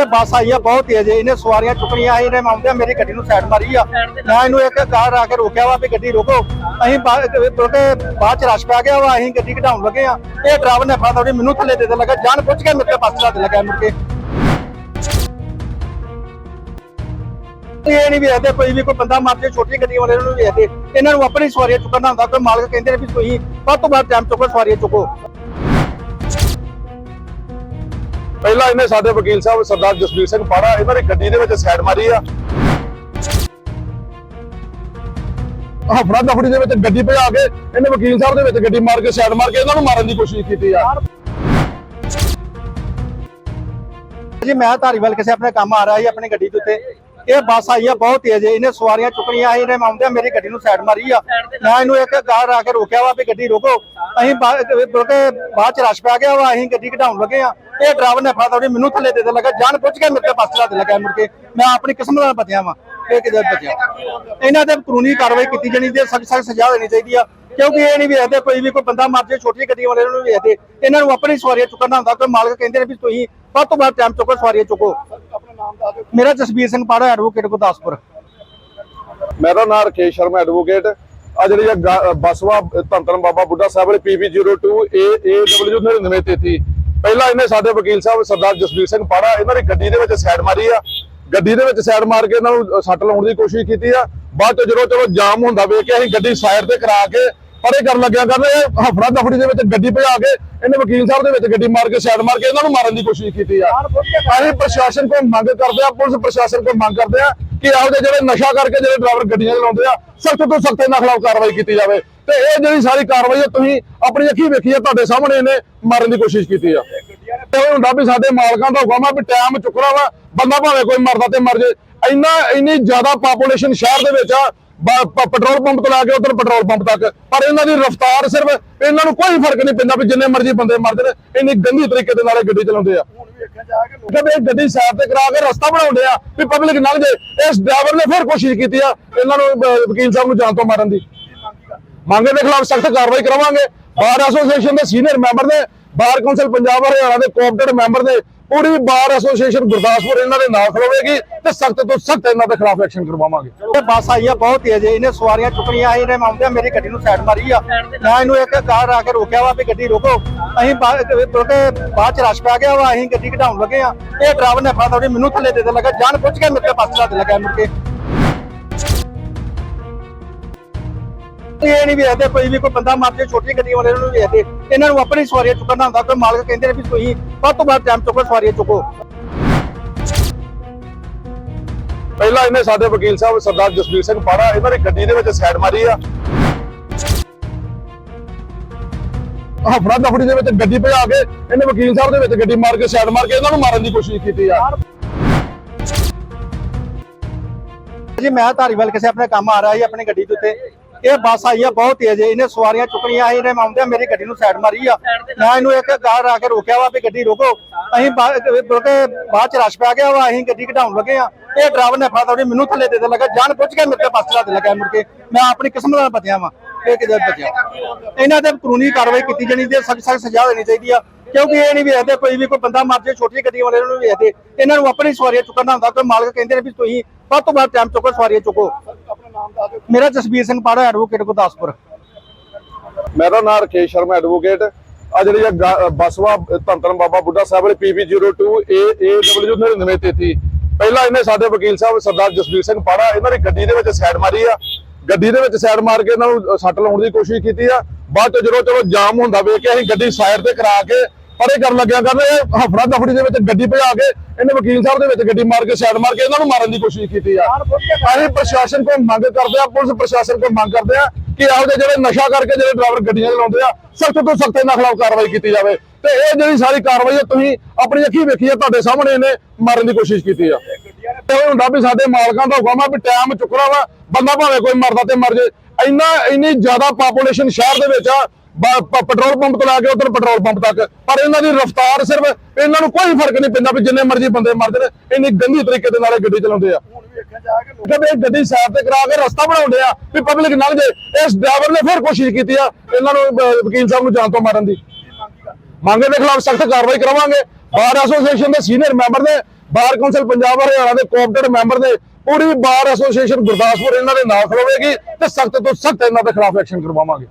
ਇਹ ਬੱਸ ਆਈ ਆ, ਬਹੁਤ ਤੇਜ਼ ਇਹਨੇ ਸਵਾਰੀਆਂ ਚੁੱਕਣੀਆਂ ਆਈ ਨੇ ਮੇਰੀ ਗੱਡੀ ਨੂੰ ਸਾਈਡ ਮਾਰੀ ਆ। ਮੈਂ ਇਹਨੂੰ ਇੱਕ ਕਾਰ ਆ ਕੇ ਰੋਕਿਆ ਵਾ ਵੀ ਗੱਡੀ ਰੋਕੋ। ਅਸੀਂ ਬਾ- ਬਾਅਦ ਚ ਰਸ਼ ਪੈ ਗਿਆ ਵਾ, ਅਸੀਂ ਗੱਡੀ ਘਟਾਉਣ ਲੱਗੇ ਆ। ਇਹ ਡਰਾਈਵਰ ਨੇ ਫਾਦਾ ਮੈਨੂੰ ਥੱਲੇ ਦੇ ਦੇ ਲੱਗਾ। ਜਾਨ ਪੁੱਛ ਕੇ ਮੇਰੇ ਤੇ ਬੱਸ ਚਲਾ ਦੇ ਲੱਗਾ ਮੁੜ ਕੇ। ਇਹ ਨਹੀਂ ਵੇਖਦੇ ਕੋਈ ਵੀ, ਕੋਈ ਬੰਦਾ ਮਰ ਜੇ ਛੋਟੀ ਗੱਡੀ ਵਾਲੇ ਨੂੰ ਵੇਖਦੇ। ਇਹਨਾਂ ਨੂੰ ਆਪਣੀ ਸਵਾਰੀਆਂ ਚੁੱਕਣਾ ਹੁੰਦਾ ਕੋਈ ਮਾਲਕ ਕਹਿੰਦੇ ਨੇ ਵੀ ਤੁਸੀਂ ਵੱਧ ਤੋਂ ਵੱਧ ਟਾਈਮ ਚੁੱਕੋ, ਸਵਾਰੀਆਂ ਚੁੱਕੋ। ਪਹਿਲਾਂ ਇਹਨੇ ਸਾਡੇ ਵਕੀਲ ਸਾਹਿਬ ਸਰਦਾਰ ਜਸਵੀਰ ਸਿੰਘ ਪਾੜਾ ਇਹਨਾਂ ਦੀ ਗੱਡੀ ਦੇ ਵਿੱਚ ਸਾਈਡ ਮਾਰੀ ਆ। ਹਫੜਾ ਦਫੜੀ ਦੇ ਵਿੱਚ ਗੱਡੀ ਭਜਾ ਕੇ, ਇਹਨੇ ਵਕੀਲ ਸਾਹਿਬ ਦੇ ਵਿੱਚ ਗੱਡੀ ਮਾਰ ਕੇ, ਸਾਈਡ ਮਾਰ ਕੇ ਇਹਨਾਂ ਨੂੰ ਮਾਰਨ ਦੀ ਕੋਸ਼ਿਸ਼ ਕੀਤੀ ਆ। ਜੀ, ਮੈਂ ਧਾਰੀਵਾਲ ਕਿਸੇ ਆਪਣੇ ਕੰਮ ਆ ਰਿਹਾ ਸੀ, ਆਪਣੀ ਗੱਡੀ ਦੇ ਉੱਤੇ। ਇਹ ਬੱਸ ਆਈ ਆ, ਬਹੁਤ ਤੇਜ਼ ਇਹਨੇ ਸਵਾਰੀਆਂ ਚੁੱਕਣੀਆਂ ਆਈ ਨੇ ਆਉਂਦਿਆਂ ਮੇਰੀ ਗੱਡੀ ਨੂੰ ਸਾਈਡ ਮਾਰੀ ਆ। ਮੈਂ ਇਹਨੂੰ ਇੱਕ ਕਾਰ ਆ ਕੇ ਰੋਕਿਆ ਵਾ ਵੀ ਗੱਡੀ ਰੋਕੋ। ਅਸੀਂ ਬਾ- ਬਾਅਦ ਚ ਰਸ਼ ਪੈ ਗਿਆ ਵਾ, ਅਸੀਂ ਗੱਡੀ ਘਟਾਉਣ ਲੱਗੇ ਆ। ਇਹ ਡਰਾਈਵਰ ਨੇ ਫਾਦਾ ਮੈਨੂੰ ਥੱਲੇ ਦੇ ਦੇ ਲੱਗਾ। ਜਾਨ ਪੁੱਛ ਕੇ ਮੇਰੇ ਤੇ ਬੱਸ ਚਲਾ ਦੇ ਲੱਗਾ ਮੁੜ ਕੇ। ਮੈਂ ਆਪਣੀ ਕਿਸਮਤ ਨਾਲ ਬਚਿਆ ਵਾ, ਇਹ ਕਿਤੇ ਬਚਿਆ। ਇਹਨਾਂ ਤੇ ਕਾਨੂੰਨੀ ਕਾਰਵਾਈ ਕੀਤੀ ਜਾਣੀ ਤੇ ਸਖਤ ਸਖਤ ਸਜ਼ਾ ਦੇਣੀ ਚਾਹੀਦੀ ਆ। ਕਿਉਂਕਿ ਇਹ ਨਹੀਂ ਵੇਖਦੇ ਕੋਈ ਵੀ, ਕੋਈ ਬੰਦਾ ਮਰ ਜੇ ਛੋਟੀ ਗੱਡੀ ਵਾਲੇ ਨੂੰ ਵੇਖਦੇ। ਇਹਨਾਂ ਨੂੰ ਆਪਣੀ ਸਵਾਰੀਆਂ ਚੁੱਕਣਾ ਹੁੰਦਾ, ਕੋਈ ਮਾਲਕ ਕਹਿੰਦੇ ਨੇ ਵੀ ਤੁਸੀਂ ਵੱਧ ਤੋਂ ਵੱਧ ਟਾਈਮ ਚੁੱਕੋ, ਸਵਾਰੀਆਂ ਚੁੱਕੋ। ਮੇਰਾ ਜਸਬੀਰ ਸਿੰਘ ਪਾੜਾ ਐਡਵੋਕੇਟ ਗੁਰਦਾਸਪੁਰ। ਮੇਰਾ ਨਾਮ ਰਕੇਸ਼ ਸ਼ਰਮਾ ਐਡਵੋਕੇਟ ਆ ਜਿਹੜੀ ਇਹ ਧੰਤਨ ਬਾਬਾ ਬੁੱਢਾ ਸਾਹਿਬ ਵਾਲੀ PB02 AAW 9933 ਪਹਿਲਾਂ ਇਹਨੇ ਸਾਡੇ ਵਕੀਲ ਸਾਹਿਬ ਸਰਦਾਰ ਜਸਬੀਰ ਸਿੰਘ ਪਾੜਾ, ਇਹਨਾਂ ਦੀ ਗੱਡੀ ਦੇ ਵਿੱਚ ਸਾਈਡ ਮਾਰੀ ਆ। ਗੱਡੀ ਦੇ ਵਿੱਚ ਸਾਈਡ ਮਾਰ ਕੇ ਇਹਨਾਂ ਨੂੰ ਸੱਟ ਲਾਉਣ ਦੀ ਕੋਸ਼ਿਸ਼ ਕੀਤੀ ਆ। ਬਾਅਦ ਚ ਜਦੋਂ ਚਲੋ ਜਾਮ ਹੁੰਦਾ ਵੇਖ ਕੇ ਅਸੀਂ ਗੱਡੀ ਸਾਈਡ ਤੇ ਕਰਾ ਕੇ ਪਰੇ ਕਰਨ ਲੱਗਿਆ ਕਰਦੇ ਹਫੜਾ ਦਫੜੀ ਦੇ ਵਿੱਚ ਗੱਡੀ ਭਜਾ ਕੇ ਇਹਨੇ ਵਕੀਲ ਸਾਹਿਬ ਦੇ ਵਿੱਚ ਗੱਡੀ ਮਾਰ ਕੇ ਸਾਈਡ ਮਾਰ ਕੇ ਇਹਨਾਂ ਨੂੰ ਮਾਰਨ ਦੀ ਕੋਸ਼ਿਸ਼ ਕੀਤੀ ਆ। ਅਸੀਂ ਪ੍ਰਸ਼ਾਸਨ ਕੋਲ ਮੰਗ ਕਰਦੇ ਆ ਪੁਲਿਸ ਪ੍ਰਸ਼ਾਸਨ ਕੋਲ ਮੰਗ ਕਰਦੇ ਆ ਕਿ ਇਹੋ ਜਿਹੇ ਜਿਹੜੇ ਨਸ਼ਾ ਕਰਕੇ ਜਿਹੜੇ ਡਰਾਈਵਰ ਗੱਡੀਆਂ ਚਲਾਉਂਦੇ ਆ ਸਖਤ ਤੋਂ ਸਖਤ ਇਹਨਾਂ ਖਿਲਾਫ ਕਾਰਵਾਈ ਕੀਤੀ ਜਾਵੇ। ਤੇ ਇਹ ਜਿਹੜੀ ਸਾਰੀ ਕਾਰਵਾਈ ਹੈ ਤੁਸੀਂ ਆਪਣੀ ਅੱਖੀਂ ਵੇਖੀ ਹੈ ਤੁਹਾਡੇ ਸਾਹਮਣੇ ਇਹਨੇ ਮਾਰਨ ਦੀ ਕੋਸ਼ਿਸ਼ ਕੀਤੀ ਆ। ਤੇ ਉਹ ਹੁੰਦਾ ਵੀ ਸਾਡੇ ਮਾਲਕਾਂ ਦਾ ਹੁਕਮ ਆ ਵੀ ਟਾਈਮ ਚੁੱਕਣਾ ਵਾ ਬੰਦਾ ਭਾਵੇਂ ਕੋਈ ਮਰਦਾ ਤੇ ਮਰ ਜੇ। ਇੰਨਾ ਇੰਨੀ ਜ਼ਿਆਦਾ ਪਾਪੂਲੇਸ਼ਨ ਸ਼ਹਿਰ ਦੇ ਵਿੱਚ ਆ ਪੈਟਰੋਲ ਪੰਪ ਤੋਂ ਲੈ ਕੇ ਉਧਰ ਪੈਟਰੋਲ ਪੰਪ ਤੱਕ। ਪਰ ਇਹਨਾਂ ਦੀ ਰਫ਼ਤਾਰ ਸਿਰਫ ਇਹਨਾਂ ਨੂੰ ਕੋਈ ਫ਼ਰਕ ਨਹੀਂ ਪੈਂਦਾ ਵੀ ਜਿੰਨੇ ਮਰਜ਼ੀ ਬੰਦੇ ਮਰਦੇ ਨੇ ਇੰਨੀ ਗੰਦੀ ਤਰੀਕੇ ਦੇ ਨਾਲ ਇਹ ਗੱਡੀ ਚਲਾਉਂਦੇ ਆ। ਜਦ ਇਹ ਗੱਡੀ ਸਾਈਡ ਤੇ ਕਰਾ ਕੇ ਰਸਤਾ ਬਣਾਉਂਦੇ ਆ ਵੀ ਪਬਲਿਕ ਲੰਘ ਜੇ ਇਸ ਡਰਾਈਵਰ ਨੇ ਫਿਰ ਕੋਸ਼ਿਸ਼ ਕੀਤੀ ਆ ਇਹਨਾਂ ਨੂੰ ਵਕੀਲ ਸਾਹਿਬ ਨੂੰ ਜਾਨ ਤੋਂ ਮਾਰਨ ਦੀ। ਮੰਗੇ ਦੇ ਖਿਲਾਫ ਸਖਤ ਕਾਰਵਾਈ ਕਰਾਵਾਂਗੇ। ਬਾਰ ਐਸੋਸੀਏਸ਼ਨ ਦੇ ਸੀਨੀਅਰ ਮੈਂਬਰ ਨੇ ਬਾਰ ਕੌਂਸਲ ਪੰਜਾਬ ਹਰਿਆਣਾ ਦੇ ਕੋਆਪਰੇਟਿਵ ਮੈਂਬਰ ਨੇ ਪੂਰੀ ਬਾਰ ਐਸੋਸੀਏਸ਼ਨ ਗੁਰਦਾਸਪੁਰ ਇਹਨਾਂ ਦੇ ਨਾਲ ਖੜੋਵੇਗੀ ਤੇ ਸਖਤ ਤੋਂ ਸਖਤ ਇਹਨਾਂ ਦੇ ਖਿਲਾਫ ਐਕਸ਼ਨ ਕਰਵਾਵਾਂਗੇ। ਇਹ ਬੱਸ ਆਈ ਆ, ਬਹੁਤ ਤੇਜ਼ ਇਹਨੇ ਸਵਾਰੀਆਂ ਚੁੱਕਣੀਆਂ ਆਈ ਨੇ ਆਉਂਦਿਆਂ ਮੇਰੀ ਗੱਡੀ ਨੂੰ ਸਾਈਡ ਮਾਰੀ ਆ। ਮੈਂ ਇਹਨੂੰ ਇੱਕ ਕਾਰ ਆ ਕੇ ਰੋਕਿਆ ਵਾ ਵੀ ਗੱਡੀ ਰੋਕੋ। ਅਸੀਂ ਬਾ- ਕਿਉਂਕਿ ਬਾਅਦ ਚ ਰਸ਼ ਪੈ ਗਿਆ ਵਾ, ਅਸੀਂ ਗੱਡੀ ਘਟਾਉਣ ਲੱਗੇ ਆ। ਇਹ ਡਰਾਈਵਰ ਨੇ ਫਾਦਾ ਮੈਨੂੰ ਥੱਲੇ ਦੇ ਦੇ ਲੱਗਾ ਜਾਣ ਪੁੱਛ ਕੇ ਮੇਰੇ ਤੇ ਬੱਸ ਚਲਾ ਦੇ ਲੱਗਾ ਮੁੜ ਕੇ। ਇਹ ਨਹੀਂ ਵੇਖਦੇ ਕੋਈ ਵੀ ਕੋਈ ਬੰਦਾ ਮਰ ਜੇ ਛੋਟੀ ਗੱਡੀ ਵਾਲੇ ਨੂੰ ਵੇਖਦੇ ਇਹਨਾਂ ਨੂੰ ਆਪਣੀ ਸਵਾਰੀਆਂ ਚੁੱਕਣਾ ਹੁੰਦਾ ਕੋਈ ਮਾਲਕ ਕਹਿੰਦੇ ਨੇ ਵੀ ਤੁਸੀਂ ਵੱਧ ਤੋਂ ਵੱਧ ਟਾਈਮ ਚੁੱਕੋ ਸਵਾਰੀਆਂ ਚੁੱਕੋ। ਪਹਿਲਾਂ ਇਹਨੇ ਸਾਡੇ ਵਕੀਲ ਸਾਹਿਬ ਸਰਦਾਰ ਜਸਵੀਰ ਸਿੰਘ ਪਾੜਾ ਇਹਨਾਂ ਦੀ ਗੱਡੀ ਦੇ ਵਿੱਚ ਸਾਈਡ ਮਾਰੀ ਆ। ਹਫੜਾ ਦਫੜੀ ਦੇ ਵਿੱਚ ਗੱਡੀ ਭਜਾ ਕੇ ਇਹਨੇ ਵਕੀਲ ਸਾਹਿਬ ਦੇ ਵਿੱਚ ਗੱਡੀ ਮਾਰ ਕੇ ਸਾਈਡ ਮਾਰ ਕੇ ਇਹਨਾਂ ਨੂੰ ਮਾਰਨ ਦੀ ਕੋਸ਼ਿਸ਼ ਕੀਤੀ ਆ। ਜੀ ਮੈਂ ਧਾਰੀਵਾਲ ਕਿਸੇ ਆਪਣੇ ਕੰਮ ਆ ਰਿਹਾ ਸੀ ਆਪਣੀ ਗੱਡੀ ਦੇ ਉੱਤੇ। ਇਹ ਬੱਸ ਆਈ ਆ, ਬਹੁਤ ਤੇਜ਼ ਇਹਨੇ ਸਵਾਰੀਆਂ ਚੁੱਕਣੀਆਂ ਆਈ ਨੇ ਮੇਰੀ ਗੱਡੀ ਨੂੰ ਸਾਈਡ ਮਾਰੀ ਆ। ਮੈਂ ਇਹਨੂੰ ਇੱਕ ਗਾਰ ਆ ਕੇ ਰੋਕਿਆ ਵਾ ਵੀ ਗੱਡੀ ਰੋਕੋ। ਅਸੀਂ ਬਾ- ਬਾਅਦ ਚ ਰਸ਼ ਪੈ ਗਿਆ ਵਾ, ਅਸੀਂ ਗੱਡੀ ਘਟਾਉਣ ਲੱਗੇ ਆ। ਇਹ ਡਰਾਈਵਰ ਨੇ ਫਾਦਾ ਮੈਨੂੰ ਥੱਲੇ ਦੇ ਦੇ ਲੱਗਾ। ਜਾਨ ਪੁੱਛ ਕੇ ਮੇਰੇ ਤੇ ਬੱਸ ਚਲਾ ਦੇ ਲੱਗਾ ਮੁੜ ਕੇ। ਮੈਂ ਆਪਣੀ ਕਿਸਮਤ ਨਾਲ ਬਚਿਆ ਵਾ। ਇਹ ਕਿਤੇ ਬਚਿਆ। ਇਹਨਾਂ ਤੇ ਕਾਨੂੰਨੀ ਕਾਰਵਾਈ ਕੀਤੀ ਜਾਣੀ ਤੇ ਸਖਤ ਸਖਤ ਸਜ਼ਾ ਦੇਣੀ ਚਾਹੀਦੀ ਆ। ਕਿਉਂਕਿ ਇਹ ਨਹੀਂ ਵੇਖਦੇ ਕੋਈ ਵੀ, ਕੋਈ ਬੰਦਾ ਮਰ ਜੇ ਛੋਟੀ ਗੱਡੀ ਵਾਲੇ ਨੂੰ ਵੇਖਦੇ। ਇਹਨਾਂ ਨੂੰ ਆਪਣੀ ਸਵਾਰੀਆਂ ਚੁੱਕਣਾ ਹੁੰਦਾ। ਕੋਈ ਮਾਲਕ ਕਹਿੰਦੇ ਨੇ ਵੀ ਤੁਸੀਂ ਵੱਧ ਤੋਂ ਵੱਧ ਟਾਈਮ ਚੁੱਕੋ, ਸਵਾਰੀਆਂ ਚੁੱਕੋ। ਮੇਰਾ ਜਸਬੀਰ ਸਿੰਘ ਪਾੜਾ ਐਡਵੋਕੇਟ ਗੁਰਦਾਸਪੁਰ। ਮੇਰਾ ਨਾਮ ਰਕੇਸ਼ ਸ਼ਰਮਾ ਐਡਵੋਕੇਟ ਆ ਜਿਹੜੀ ਇਹ ਧੰਤਨ ਬਾਬਾ ਬੁੱਢਾ ਸਾਹਿਬ ਵਾਲੀ PB02 AAW 9933 ਪਹਿਲਾਂ ਇਹਨੇ ਸਾਡੇ ਵਕੀਲ ਸਾਹਿਬ ਸਰਦਾਰ ਜਸਬੀਰ ਸਿੰਘ ਪਾੜਾ, ਇਹਨਾਂ ਦੀ ਗੱਡੀ ਦੇ ਵਿੱਚ ਸਾਈਡ ਮਾਰੀ ਆ। ਗੱਡੀ ਦੇ ਵਿੱਚ ਸਾਈਡ ਮਾਰ ਕੇ ਇਹਨਾਂ ਨੂੰ ਸੱਟ ਲਾਉਣ ਦੀ ਕੋਸ਼ਿਸ਼ ਕੀਤੀ ਆ। ਬਾਅਦ ਚ ਜਦੋਂ ਚਲੋ ਜਾਮ ਹੁੰਦਾ ਵੇਖ ਕੇ ਅਸੀਂ ਗੱਡੀ ਸਾਈਡ ਤੇ ਕਰਾ ਕੇ ਪਰੇ ਕਰਨ ਲੱਗਿਆ ਕਰਦੇ ਹਫੜਾ ਦਫੜੀ ਦੇ ਵਿੱਚ ਗੱਡੀ ਭਜਾ ਕੇ ਇਹਨੇ ਵਕੀਲ ਸਾਹਿਬ ਦੇ ਵਿੱਚ ਗੱਡੀ ਮਾਰ ਕੇ ਸਾਈਡ ਮਾਰ ਕੇ ਇਹਨਾਂ ਨੂੰ ਮਾਰਨ ਦੀ ਕੋਸ਼ਿਸ਼ ਕੀਤੀ ਆ। ਅਸੀਂ ਪ੍ਰਸ਼ਾਸਨ ਕੋਲ ਮੰਗ ਕਰਦੇ ਆ ਪੁਲਿਸ ਪ੍ਰਸ਼ਾਸਨ ਕੋਲ ਮੰਗ ਕਰਦੇ ਆ ਕਿ ਇਹੋ ਜਿਹੇ ਜਿਹੜੇ ਨਸ਼ਾ ਕਰਕੇ ਜਿਹੜੇ ਡਰਾਈਵਰ ਗੱਡੀਆਂ ਚਲਾਉਂਦੇ ਆ ਸਖਤ ਤੋਂ ਸਖਤ ਇਹਨਾਂ ਖਿਲਾਫ ਕਾਰਵਾਈ ਕੀਤੀ ਜਾਵੇ। ਤੇ ਇਹ ਜਿਹੜੀ ਸਾਰੀ ਕਾਰਵਾਈ ਹੈ ਤੁਸੀਂ ਆਪਣੀ ਅੱਖੀਂ ਵੇਖੀ ਹੈ ਤੁਹਾਡੇ ਸਾਹਮਣੇ ਇਹਨੇ ਮਾਰਨ ਦੀ ਕੋਸ਼ਿਸ਼ ਕੀਤੀ ਆ। ਤੇ ਉਹ ਹੁੰਦਾ ਵੀ ਸਾਡੇ ਮਾਲਕਾਂ ਦਾ ਹੁਕਮ ਆ ਵੀ ਟਾਈਮ ਚੁੱਕਣਾ ਵਾ ਬੰਦਾ ਭਾਵੇਂ ਕੋਈ ਮਰਦਾ ਤੇ ਮਰ ਜੇ ਇੰਨਾ ਇੰਨੀ ਜ਼ਿਆਦਾ ਪਾਪੂਲੇਸ਼ਨ ਸ਼ਹਿਰ ਦੇ ਵਿੱਚ ਆ ਪੈਟਰੋਲ ਪੰਪ ਤੋਂ ਲੈ ਕੇ ਉਧਰ ਪੈਟਰੋਲ ਪੰਪ ਤੱਕ। ਪਰ ਇਹਨਾਂ ਦੀ ਰਫ਼ਤਾਰ ਸਿਰਫ ਇਹਨਾਂ ਨੂੰ ਕੋਈ ਫ਼ਰਕ ਨਹੀਂ ਪੈਂਦਾ ਵੀ ਜਿੰਨੇ ਮਰਜ਼ੀ ਬੰਦੇ ਮਰਦੇ ਨੇ ਇੰਨੀ ਗੰਦੀ ਤਰੀਕੇ ਦੇ ਨਾਲ ਇਹ ਗੱਡੀ ਚਲਾਉਂਦੇ ਆ। ਇਹ ਗੱਡੀ ਸਾਈਡ ਤੇ ਕਰਾ ਕੇ ਰਸਤਾ ਬਣਾਉਂਦੇ ਆ ਵੀ ਪਬਲਿਕ ਲੰਘ ਜੇ ਇਸ ਡਰਾਈਵਰ ਨੇ ਫਿਰ ਕੋਸ਼ਿਸ਼ ਕੀਤੀ ਆ ਇਹਨਾਂ ਨੂੰ ਵਕੀਲ ਸਾਹਿਬ ਨੂੰ ਜਾਨ ਤੋਂ ਮਾਰਨ ਦੀ। ਮੰਗੇ ਦੇ ਖਿਲਾਫ ਸਖਤ ਕਾਰਵਾਈ ਕਰਾਵਾਂਗੇ। ਬਾਰ ਐਸੋਸੀਏਸ਼ਨ ਦੇ ਸੀਨੀਅਰ ਮੈਂਬਰ ਨੇ ਬਾਰ ਕੌਂਸਲ ਪੰਜਾਬ ਹਰਿਆਣਾ ਦੇ ਕੋਆਪਰੇਟਿਵ ਮੈਂਬਰ ਨੇ ਪੂਰੀ ਬਾਰ ਐਸੋਸੀਏਸ਼ਨ ਗੁਰਦਾਸਪੁਰ ਇਹਨਾਂ ਦੇ ਨਾਲ ਖਲੋਵੇਗੀ ਤੇ ਸਖਤ ਤੋਂ ਸਖਤ ਇਹਨਾਂ ਦੇ ਖਿਲਾਫ ਐਕਸ਼ਨ ਕਰਵਾਵਾਂਗੇ।